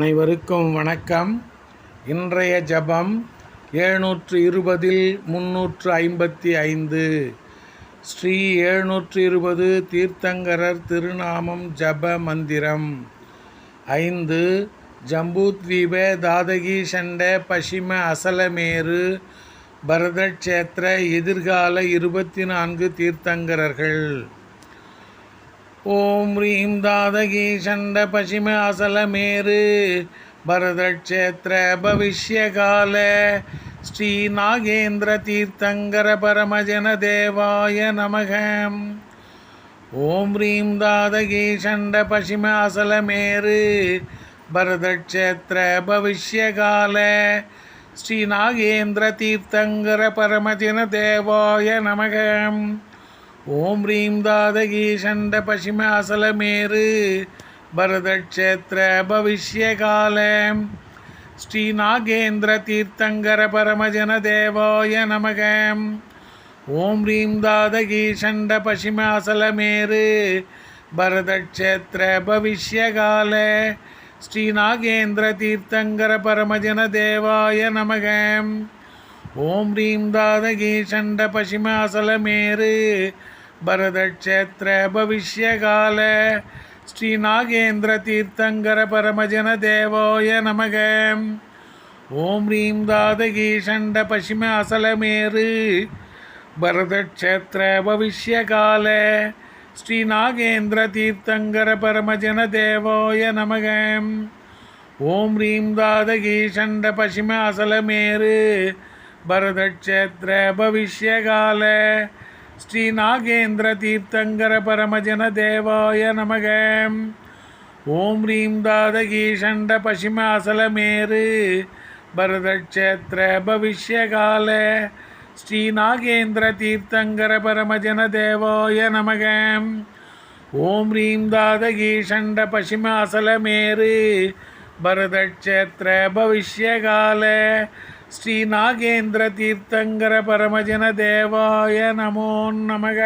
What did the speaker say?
அனைவருக்கும் வணக்கம். இன்றைய ஜபம் எழுநூற்று இருபதில் முன்னூற்று ஐம்பத்தி ஐந்து. ஸ்ரீ எழுநூற்று இருபது தீர்த்தங்கரர் திருநாமம் ஜப மந்திரம். ஐந்து ஜம்பூத்வீப தாதகி சண்ட பசிம அசலமேரு பரதக்ஷேத்திர எதிர்கால இருபத்தி நான்கு தீர்த்தங்கரர்கள். ஓம் ரீம் தாதகி சண்ட பசிம அசலமேரு பரதக்ஷேத்திர பவிஷ்யகால. ஸ்ரீ நாகேந்திர தீர்த்தங்கர பரமஜன தேவாய நமக. ஓம் ரீம் தாதகி சண்ட பசிம அசலமேரு பரதக்ஷேத்திர பவிஷ்யகால. ஸ்ரீ நாகேந்திர தீர்த்தங்கர பரமஜன தேவாய நமகம் ஓம் ரீம் தாதகி சண்ட பசிம அசலமேரு பரதக்ஷேத்திர பவிஷ்யகால ஸ்ரீ நாகேந்திர தீர்த்தங்கர பரமஜன தேவாய நமகம். ஓம் ரீம் தாதகி சண்ட பசிம அசலமேரு பரதக்ஷேத்திர பவிஷ்யகால ஸ்ரீ நாகேந்திர தீர்த்தங்கர பரமஜன தேவாய நமகம். ஓம் ரீம் தாதகி சண்ட பசிம அசலமேரு பரதக்ஷேத்திர பவிஷ்யகால. ஸ்ரீ நாகேந்திர தீர்த்தங்கர பரமஜன தேவாய நமகம் ஓம் ரீம் தாதகி சண்ட பசிம அசலமேரு பரதக்ஷேத்திர பவிஷ்யகால. ஸ்ரீ நாகேந்திர தீர்த்தங்கர பரமஜன தேவாய நமகம் ஓம் ரீம் தாதகி சண்ட பசிம அசலமேரு பரதக்ஷேத்திர பவிஷ்யகால. ஸ்ரீ நாகேந்திர தீர்த்தங்கர பரமஜன தேவாய நமக. ஓம் ரீம் தாதகி சண்ட பசிம அசலமேரு பரதக்ஷேத்திர பவிஷ்யகால. ஸ்ரீ நாகேந்திர தீர்த்தங்கர பரமஜன தேவாய நமக. ஓம் ரீம் தாதகி சண்ட பசிம அசலமேரு பரதக்ஷேத்திர பவிஷ்யகால. ஸ்ரீ நாகேந்திர தீர்த்தங்கர பரமஜன தேவாய நமோ நமக.